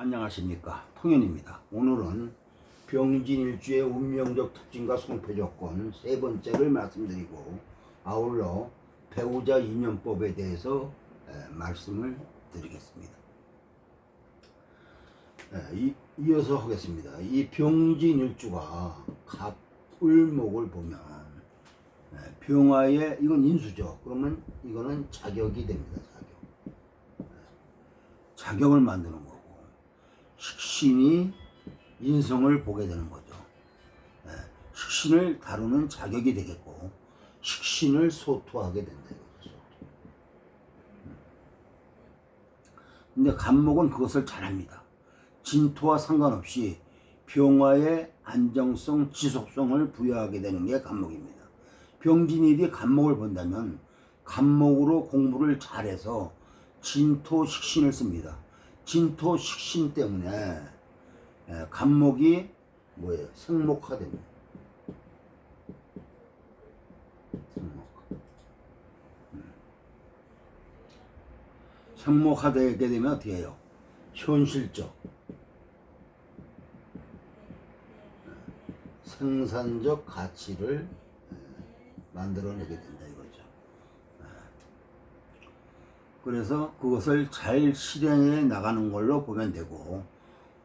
안녕하십니까 통현입니다. 오늘은 병진일주의 운명적 특징과 성패 조건 세 번째를 말씀드리고 아울러 배우자 인연법에 대해서 에, 말씀을 드리겠습니다. 이어서 하겠습니다. 이 병진일주가 갑을목을 보면 에, 병화의 이건 인수죠. 그러면 이거는 자격이 됩니다. 자격. 자격을 만드는 거고 식신이 인성을 보게 되는 거죠. 예, 식신을 다루는 자격이 되겠고 식신을 소토하게 된다. 음. 근데 간목은 그것을 잘합니다. 진토와 상관없이 병화의 안정성, 지속성을 부여하게 되는 게 간목입니다. 병진일이 간목을 본다면 간목으로 공부를 잘해서 진토 식신을 씁니다. 진토 식신 때문에 예, 간목이 뭐예요? 생목화 됩니다. 생목. 음. 생목화 되게 되면 어떻게 해요? 현실적, 예, 생산적 가치를 예, 만들어내게 된다 이거죠. 그래서 그것을 잘 실행해 나가는 걸로 보면 되고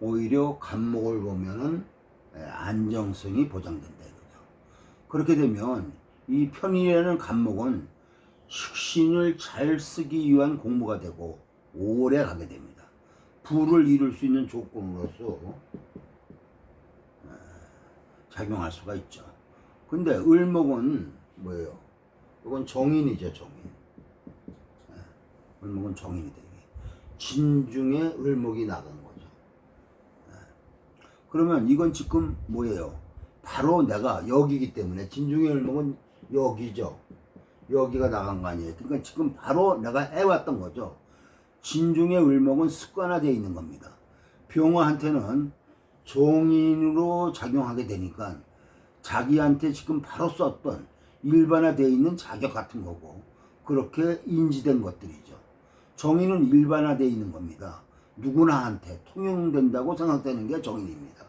오히려 간목을 보면은 에, 안정성이 보장된다 이거죠. 그렇게 되면 이 편이라는 간목은 식신을 잘 쓰기 위한 공부가 되고 오래 가게 됩니다. 부를 이룰 수 있는 조건으로서 에, 작용할 수가 있죠. 근데 을목은 뭐예요? 이건 정인이죠, 정인. 을목은 정인이 되게 진중에 을목이 나간 거죠. 예. 그러면 이건 지금 뭐예요? 바로 내가 여기기 때문에 진중의 을목은 여기죠. 여기가 나간 거 아니에요. 그러니까 지금 바로 내가 해왔던 거죠. 진중의 을목은 습관화되어 있는 겁니다. 병화한테는 정인으로 작용하게 되니까 자기한테 지금 바로 썼던 일반화되어 있는 자격 같은 거고 그렇게 인지된 것들이죠. 정의는 일반화되어 있는 겁니다. 누구나한테 통용된다고 생각되는 게 정의입니다.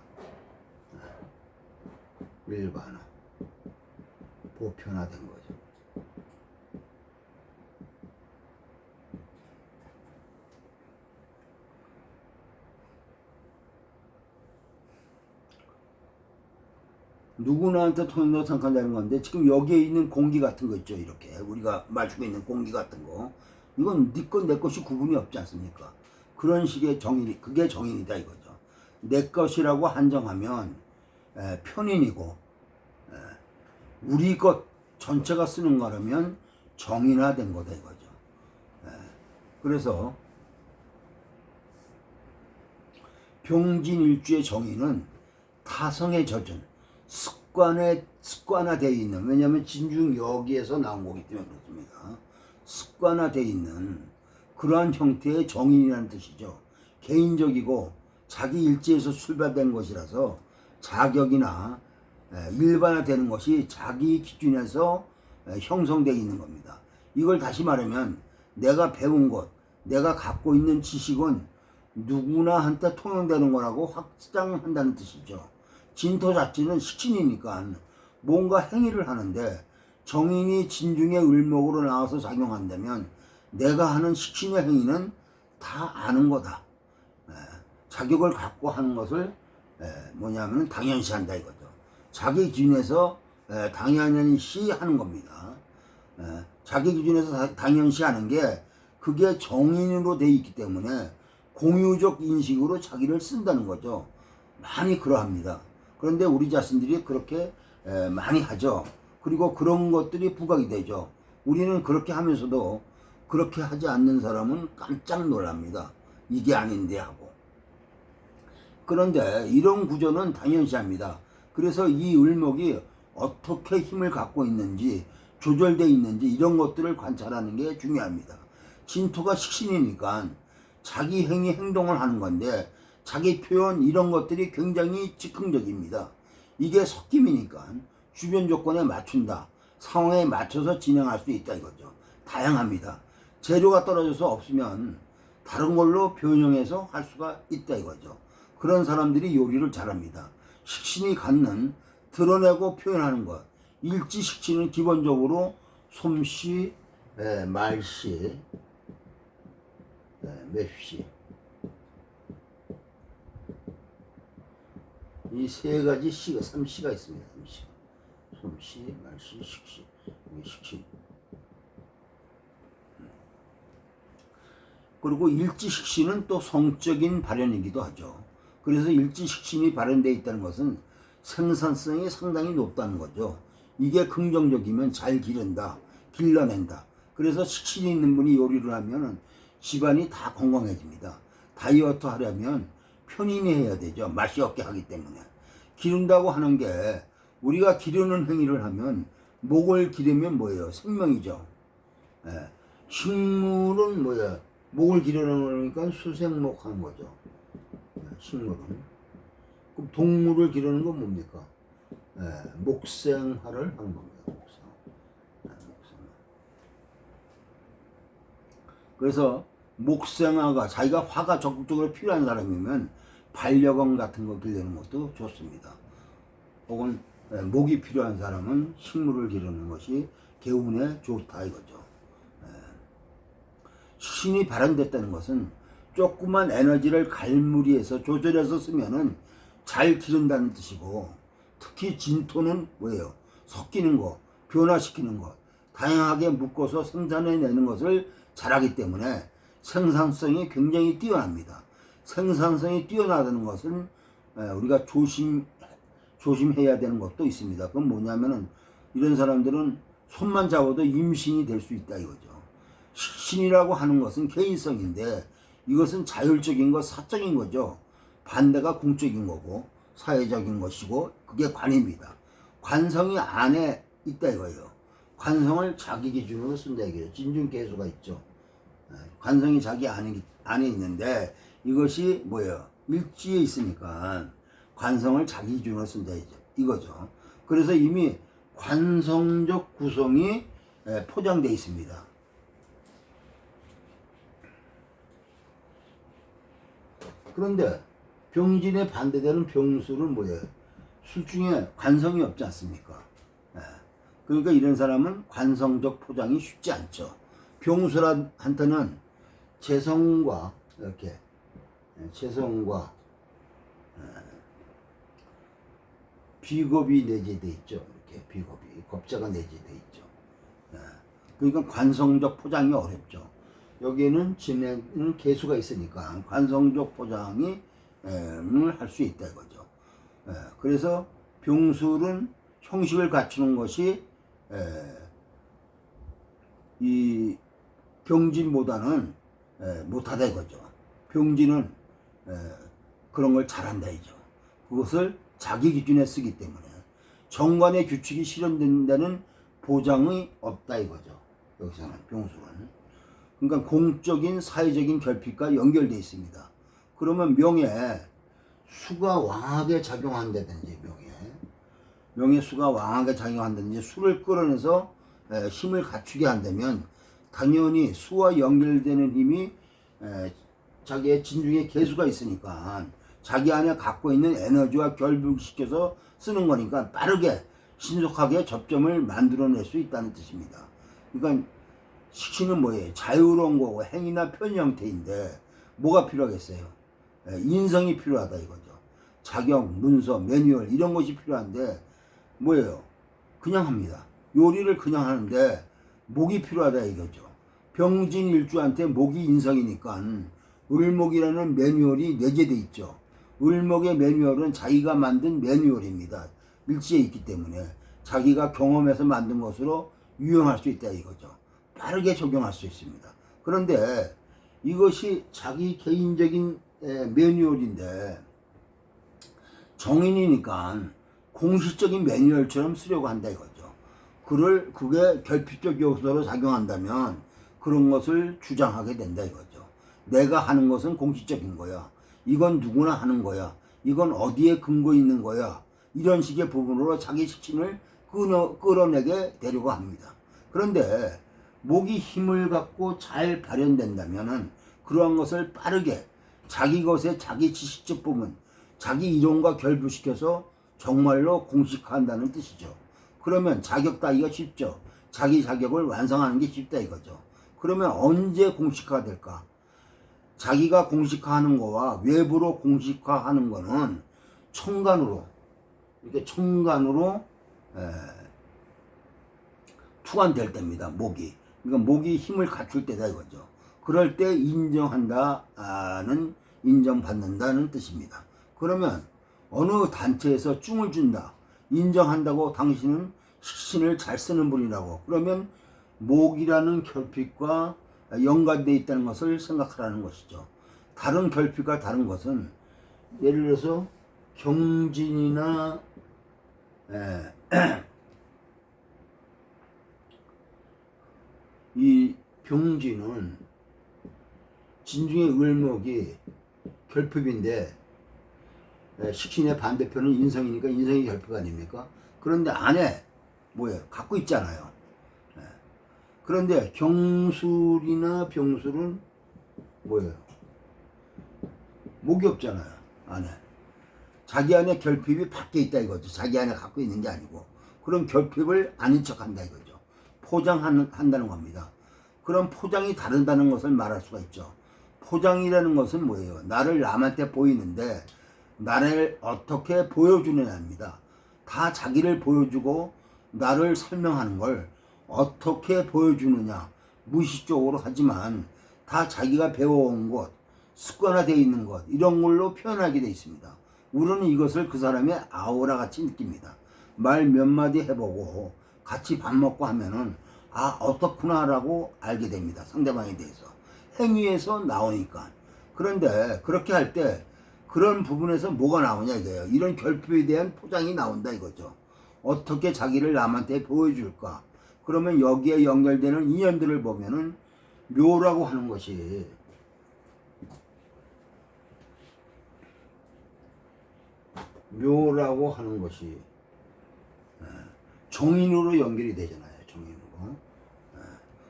일반화. 보편화된 거죠. 누구나한테 통용된다고 생각한다는 건데 지금 여기에 있는 공기 같은 거 있죠 이렇게 우리가 마시고 있는 공기 같은 거 이건 네 것 내 것이 구분이 없지 않습니까? 그런 식의 정인이 그게 정인이다 이거죠. 내 것이라고 한정하면 에, 편인이고 에, 우리 것 전체가 쓰는 거라면 정인화된 거다 이거죠. 에, 그래서 병진일주의 정의는 타성에 젖은 습관에 습관화되어 있는 왜냐하면 진중 여기에서 나온 거기 때문에 그렇습니다. 습관화되어 있는 그러한 형태의 정인이라는 뜻이죠. 개인적이고 자기 일지에서 출발된 것이라서 자격이나 에, 일반화되는 것이 자기 기준에서 에, 형성되어 있는 겁니다. 이걸 다시 말하면 내가 배운 것, 내가 갖고 있는 지식은 누구나 한테 통용되는 거라고 확장한다는 뜻이죠. 진토 자체는 식신이니까 뭔가 행위를 하는데 정인이 진중의 을목으로 나와서 작용한다면 내가 하는 식신의 행위는 다 아는 거다. 에, 자격을 갖고 하는 것을 에, 뭐냐면 당연시한다 이거죠. 자기 기준에서 에, 당연시 하는 겁니다. 에, 자기 기준에서 다- 당연시 하는 게 그게 정인으로 돼 있기 때문에 공유적 인식으로 자기를 쓴다는 거죠. 많이 그러합니다. 그런데 우리 자신들이 그렇게 에, 많이 하죠. 그리고 그런 것들이 부각이 되죠. 우리는 그렇게 하면서도 그렇게 하지 않는 사람은 깜짝 놀랍니다. 이게 아닌데 하고. 그런데 이런 구조는 당연시합니다. 그래서 이 을목이 어떻게 힘을 갖고 있는지 조절되어 있는지 이런 것들을 관찰하는 게 중요합니다. 진토가 식신이니까 자기 행위 행동을 하는 건데 자기 표현 이런 것들이 굉장히 즉흥적입니다. 이게 섞임이니까 주변 조건에 맞춘다. 상황에 맞춰서 진행할 수 있다 이거죠. 다양합니다. 재료가 떨어져서 없으면 다른 걸로 변형해서 할 수가 있다 이거죠. 그런 사람들이 요리를 잘합니다. 식신이 갖는 드러내고 표현하는 것. 일지 식신은 기본적으로 솜씨, 에, 말씨, 에, 맵씨 이세 가지 시가 삼시가 있습니다. 삼시. 솜씨, 말씨, 식시. 식신. 그리고 일지식신은 또 성적인 발현이기도 하죠. 그래서 일지식신이 발현되어 있다는 것은 생산성이 상당히 높다는 거죠. 이게 긍정적이면 잘 기른다, 길러낸다. 그래서 식신이 있는 분이 요리를 하면 집안이 다 건강해집니다. 다이어트 하려면 편인이 해야 되죠. 맛이 없게 하기 때문에. 기른다고 하는 게 우리가 기르는 행위를 하면 목을 기르면 뭐예요? 생명이죠. 예. 식물은 뭐야? 목을 기르려니까 수생목 하는 거죠. 예, 식물은. 그럼 동물을 기르는 건 뭡니까? 예, 목생화를 하는 겁니다. 예, 목생화. 그래서 목생화가 자기가 화가 적극적으로 필요한 사람이면 반려견 같은 거 기르는 것도 좋습니다. 혹은 예, 목이 필요한 사람은 식물을 기르는 것이 개운에 좋다 이거죠. 신이 발현됐다는 것은 조그만 에너지를 갈무리해서 조절해서 쓰면은 잘 기른다는 뜻이고 특히 진토는 뭐예요? 섞이는 거, 변화시키는 것, 다양하게 묶어서 생산해내는 것을 잘하기 때문에 생산성이 굉장히 뛰어납니다. 생산성이 뛰어나다는 것은 에, 우리가 조심 조심해야 되는 것도 있습니다. 그건 뭐냐면은 이런 사람들은 손만 잡아도 임신이 될 수 있다 이거죠. 신이라고 하는 것은 개인성인데 이것은 자율적인 것, 사적인 거죠. 반대가 공적인 거고 사회적인 것이고 그게 관입니다. 관성이 안에 있다 이거예요. 관성을 자기 기준으로 쓴다 이거예요. 진중개수가 있죠. 예, 관성이 자기 안에, 안에 있는데 이것이 뭐예요? 일지에 있으니까 관성을 자기 기준으로 쓴다 이거죠. 그래서 이미 관성적 구성이 예, 포장되어 있습니다. 그런데 병진에 반대되는 병수는 뭐예요? 술 중에 관성이 없지 않습니까? 예. 그러니까 이런 사람은 관성적 포장이 쉽지 않죠. 병수한테는 재성과 이렇게 예, 재성과 예, 비겁이 내재돼 있죠. 이렇게 비겁이 겁자가 내재돼 있죠. 예. 그러니까 관성적 포장이 어렵죠. 여기에는 진행은 개수가 있으니까 관성적 포장이 할 수 있다 이거죠. 에, 그래서 병술은 형식을 갖추는 것이 에, 이 병진보다는 에, 못하다 이거죠. 병진은 에, 그런 걸 잘한다 이죠. 그것을 자기 기준에 쓰기 때문에 정관의 규칙이 실현된다는 보장이 없다 이거죠. 여기서는 병술은. 그러니까 공적인 사회적인 결핍과 연결되어 있습니다. 그러면 명예 수가 왕하게 작용한다든지 명예 명예 수가 왕하게 작용한다든지 수를 끌어내서 에, 힘을 갖추게 한다면 당연히 수와 연결되는 힘이 에, 자기의 진중의 개수가 있으니까 자기 안에 갖고 있는 에너지와 결부시켜서 쓰는 거니까 빠르게 신속하게 접점을 만들어낼 수 있다는 뜻입니다. 그러니까 시키는 뭐예요? 자유로운 거고 행위나 표현 형태인데 뭐가 필요하겠어요? 예, 인성이 필요하다 이거죠. 자격, 문서, 매뉴얼 이런 것이 필요한데 뭐예요? 그냥 합니다. 요리를 그냥 하는데 목이 필요하다 이거죠. 병진 일주한테 목이 인성이니까 을목이라는 매뉴얼이 내재돼 있죠. 을목의 매뉴얼은 자기가 만든 매뉴얼입니다. 일지에 있기 때문에 자기가 경험해서 만든 것으로 유용할 수 있다 이거죠. 빠르게 적용할 수 있습니다. 그런데 이것이 자기 개인적인 매뉴얼인데 정인이니까 공식적인 매뉴얼처럼 쓰려고 한다 이거죠. 그를 그게 결핍적 요소로 작용한다면 그런 것을 주장하게 된다 이거죠. 내가 하는 것은 공식적인 거야. 이건 누구나 하는 거야. 이건 어디에 근거 있는 거야. 이런 식의 부분으로 자기 식신을 끌어, 끌어내게 되려고 합니다. 그런데 목이 힘을 갖고 잘 발현된다면은 그러한 것을 빠르게 자기 것에 자기 지식적 부분, 자기 이론과 결부시켜서 정말로 공식화한다는 뜻이죠. 그러면 자격 따기가 쉽죠. 자기 자격을 완성하는 게 쉽다 이거죠. 그러면 언제 공식화가 될까? 자기가 공식화하는 거와 외부로 공식화하는 거는 청간으로 이렇게 청간으로 에, 투관될 때입니다. 목이. 그러니까 목이 힘을 갖출 때다 이거죠. 그럴 때 인정한다는 인정받는다는 뜻입니다. 그러면 어느 단체에서 쭝을 준다. 인정한다고 당신은 식신을 잘 쓰는 분이라고. 그러면 목이라는 결핍과 연관되어 있다는 것을 생각하라는 것이죠. 다른 결핍과 다른 것은 예를 들어서 경진이나 에, 이 병진은 진중의 을목이 결핍인데 에, 식신의 반대편은 인성이니까 인성이 결핍 아닙니까? 그런데 안에 뭐예요? 갖고 있잖아요. 예. 그런데 경술이나 병술은 뭐예요? 목이 없잖아요. 안에. 자기 안에 결핍이 밖에 있다 이거죠. 자기 안에 갖고 있는 게 아니고. 그런 결핍을 아닌 척 한다 이거죠. 포장한다는 겁니다. 그런 포장이 다르다는 것을 말할 수가 있죠. 포장이라는 것은 뭐예요? 나를 남한테 보이는데 나를 어떻게 보여주느냐입니다. 다 자기를 보여주고 나를 설명하는 걸 어떻게 보여주느냐 무의식적으로 하지만 다 자기가 배워온 것 습관화되어 있는 것 이런 걸로 표현하게 되어 있습니다. 우리는 이것을 그 사람의 아우라 같이 느낍니다. 말 몇 마디 해보고 같이 밥 먹고 하면은 아 어떻구나라고 알게 됩니다. 상대방에 대해서 행위에서 나오니까 그런데 그렇게 할 때 그런 부분에서 뭐가 나오냐 이거예요. 이런 결핍에 대한 포장이 나온다 이거죠. 어떻게 자기를 남한테 보여줄까? 그러면 여기에 연결되는 인연들을 보면은 묘라고 하는 것이 묘라고 하는 것이 예, 정인으로 연결이 되잖아요. 정인으로. 예,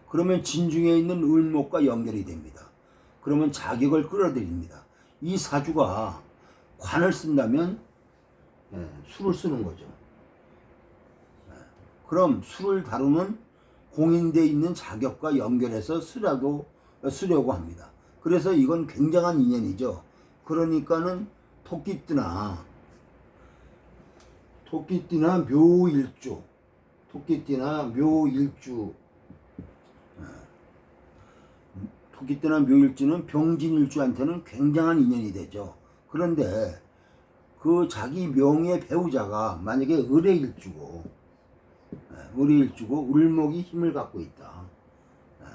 그러면 진중에 있는 을목과 연결이 됩니다. 그러면 자격을 끌어들입니다. 이 사주가 관을 쓴다면 예, 술을 쓰는 거죠. 예, 그럼 술을 다루는 공인되어 있는 자격과 연결해서 쓰라고 쓰려고 합니다. 그래서 이건 굉장한 인연이죠. 그러니까는 토끼띠나 토끼띠나 묘일주, 토끼띠나 묘일주, 예. 토끼띠나 묘일주는 병진일주한테는 굉장한 인연이 되죠. 그런데 그 자기 명의 배우자가 만약에 을의일주고, 예, 을의일주고 을목이 힘을 갖고 있다. 예,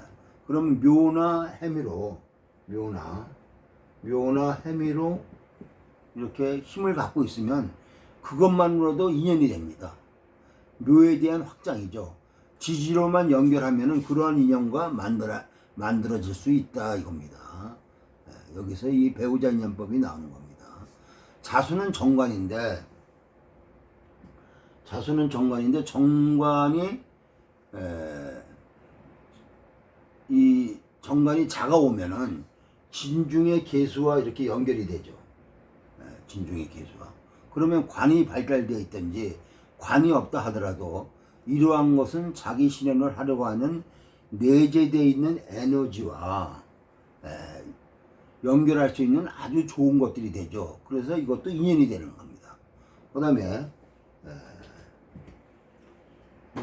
그러면 묘나 해미로, 묘나, 묘나 해미로 이렇게 힘을 갖고 있으면 그것만으로도 인연이 됩니다. 묘에 대한 확장이죠. 지지로만 연결하면은 그러한 인연과 만들어, 만들어질 수 있다 이겁니다. 예, 여기서 이 배우자 인연법이 나오는 겁니다. 자수는 정관인데, 자수는 정관인데, 정관이, 에, 이 정관이 작아오면은 진중의 개수와 이렇게 연결이 되죠. 에, 진중의 개수와. 그러면 관이 발달되어 있든지 관이 없다 하더라도 이러한 것은 자기 실현을 하려고 하는 내재되어 있는 에너지와 에, 연결할 수 있는 아주 좋은 것들이 되죠. 그래서 이것도 인연이 되는 겁니다. 그 다음에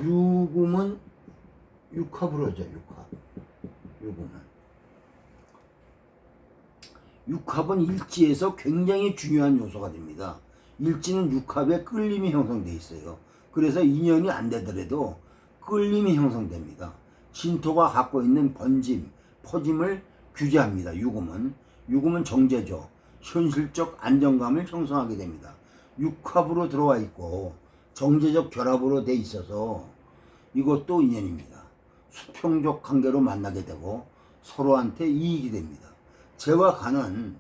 유금은 육합으로죠. 육합. 유금은. 육합은 일지에서 굉장히 중요한 요소가 됩니다. 일지는 육합에 끌림이 형성돼 있어요. 그래서 인연이 안 되더라도 끌림이 형성됩니다. 진토가 갖고 있는 번짐, 퍼짐을 규제합니다. 유금은 유금은 정제죠. 현실적 안정감을 형성하게 됩니다. 육합으로 들어와 있고 정제적 결합으로 돼 있어서 이것도 인연입니다. 수평적 관계로 만나게 되고 서로한테 이익이 됩니다. 재와 간은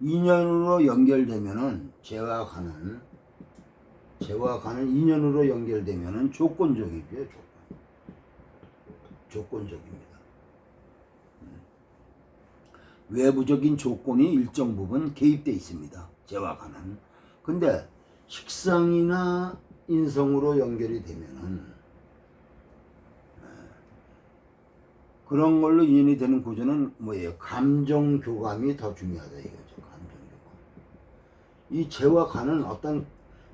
인연으로 연결되면은 재와 간은 재와 간은 인연으로 연결되면은 조건적이고요. 조건. 조건적입니다. 음. 외부적인 조건이 일정 부분 개입돼 있습니다. 재화가는. 근데 식상이나 인성으로 연결이 되면은 에, 그런 걸로 인연이 되는 구조는 뭐예요? 감정 교감이 더 중요하다 이거죠. 감정 교감. 이 재화가는 어떤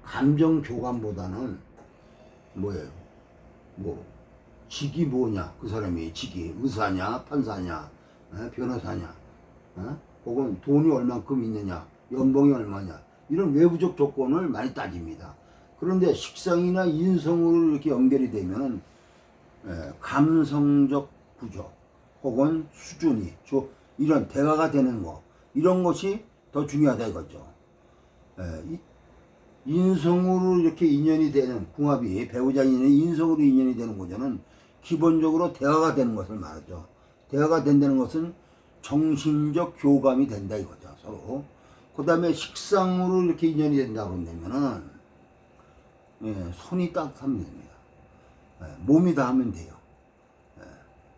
감정 교감보다는 뭐예요? 뭐 직이 뭐냐 그 사람이 직이 의사냐 판사냐 에? 변호사냐 어? 혹은 돈이 얼만큼 있느냐 연봉이 얼마냐 이런 외부적 조건을 많이 따집니다 그런데 식상이나 인성으로 이렇게 연결이 되면은 에, 감성적 구조 혹은 수준이 조, 이런 대화가 되는 거 이런 것이 더 중요하다 이거죠 에, 이- 인성으로 이렇게 인연이 되는 궁합이 배우자 인연이 인성으로 인연이 되는 구조는 기본적으로 대화가 되는 것을 말하죠. 대화가 된다는 것은 정신적 교감이 된다 이거죠 서로. 그 다음에 식상으로 이렇게 인연이 된다고 그러면은 예, 손이 따뜻하면 됩니다. 예, 몸이 다 하면 돼요. 예,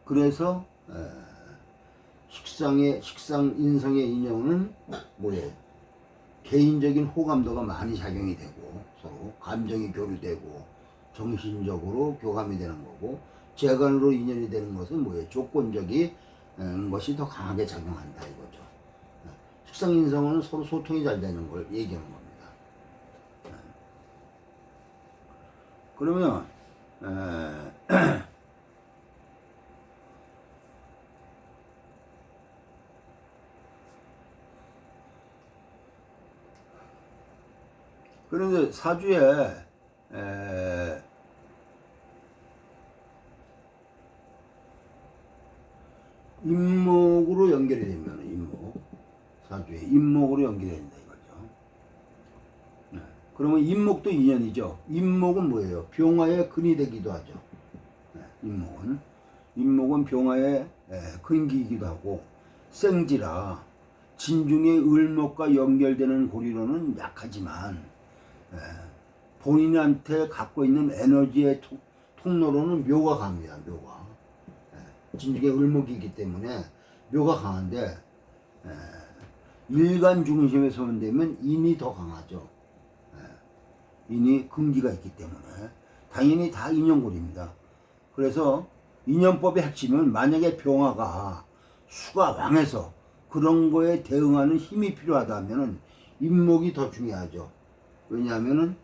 그래서 예, 식상의 식상 인성의 인연은 뭐예요? 개인적인 호감도가 많이 작용이 되고 서로 감정이 교류되고 정신적으로 교감이 되는 거고 재간으로 인연이 되는 것은 뭐예요? 조건적인 음, 것이 더 강하게 작용한다 이거죠. 네. 식상인성은 서로 소통이 잘 되는 걸 얘기하는 겁니다. 네. 그러면 에, 그런데 사주에 에, 임목으로 연결이 되면 임목 사주에 임목으로 연결이 된다. 그러면 임목도 인연이죠. 임목은 뭐예요? 병화의 근이 되기도 하죠. 네. 임목은 임목은 병화의 에, 근기이기도 하고 생지라 진중의 을목과 연결되는 고리로는 약하지만 에, 본인한테 갖고 있는 에너지의 통, 통로로는 묘가 강합니다. 묘가. 진즉의 을목이기 때문에 묘가 강한데 에, 일간 중심에 서면 되면 인이 더 강하죠. 에, 인이 금기가 있기 때문에 당연히 다 인연골입니다. 그래서 인연법의 핵심은 만약에 병화가 수가 왕해서 그런 거에 대응하는 힘이 필요하다면은 인목이 더 중요하죠. 왜냐하면은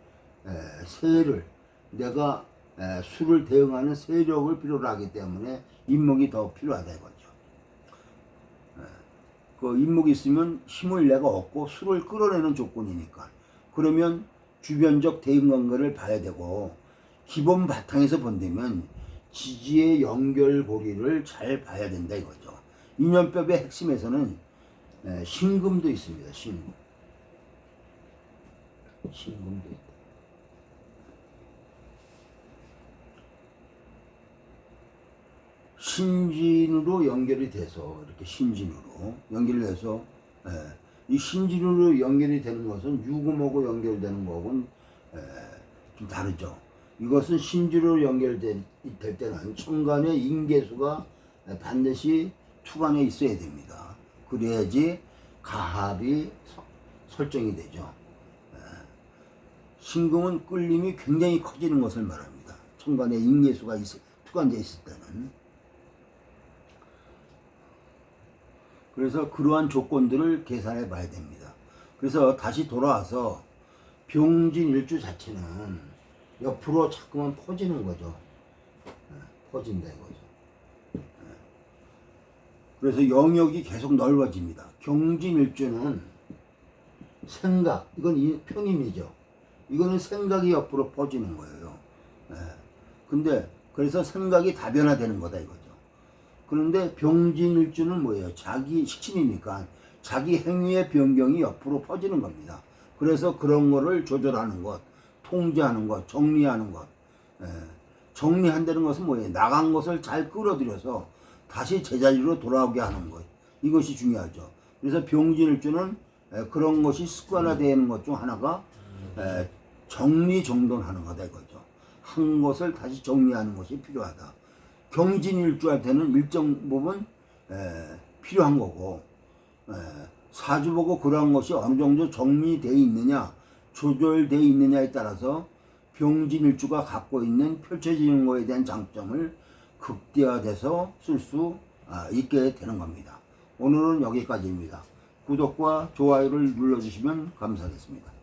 에, 세를 내가 에, 수를 대응하는 세력을 필요로 하기 때문에 인목이 더 필요하다 이거죠. 에, 그 인목이 있으면 힘을 내가 얻고 수를 끌어내는 조건이니까. 그러면 주변적 대응 관계를 봐야 되고 기본 바탕에서 본다면 지지의 연결고리를 잘 봐야 된다 이거죠. 인연법의 핵심에서는 에, 신금도 있습니다. 신금. 신금도 있다. 신진으로 연결이 돼서 이렇게 신진으로 연결돼서 예, 이 신진으로 연결이 되는 것은 유금하고 연결되는 예, 좀 다르죠. 이것은 신진으로 연결될 될 때는 천간의 인계수가 반드시 투간에 있어야 됩니다. 그래야지 가합이 서- 설정이 되죠. 예, 신금은 끌림이 굉장히 커지는 것을 말합니다. 천간에 인계수가 있, 투간되어 있을 때는. 그래서 그러한 조건들을 계산해 봐야 됩니다. 그래서 다시 돌아와서 병진 일주 자체는 옆으로 자꾸만 퍼지는 거죠. 예, 퍼진다 이거죠. 예. 그래서 영역이 계속 넓어집니다. 경진 일주는 생각, 이건 이- 편임이죠. 이거는 생각이 옆으로 퍼지는 거예요. 예. 근데 그래서 생각이 다변화되는 거다 이거죠. 그런데 병진일주는 뭐예요? 자기 식신이니까 자기 행위의 변경이 옆으로 퍼지는 겁니다. 그래서 그런 거를 조절하는 것, 통제하는 것, 정리하는 것. 예. 정리한다는 것은 뭐예요? 나간 것을 잘 끌어들여서 다시 제자리로 돌아오게 하는 것. 이것이 중요하죠. 그래서 병진일주는 예, 그런 것이 습관화되는 것 중 하나가 예, 정리정돈하는 거다 이거죠. 한 것을 다시 정리하는 것이 필요하다. 경진일주 할 때는 일정 부분 에, 필요한 거고 에, 사주보고 그러한 것이 어느 정도 정리되어 있느냐, 조절되어 있느냐에 따라서 병진일주가 갖고 있는 펼쳐지는 것에 대한 장점을 극대화돼서 쓸 수 있게 되는 겁니다. 오늘은 여기까지입니다. 구독과 좋아요를 눌러주시면 감사하겠습니다.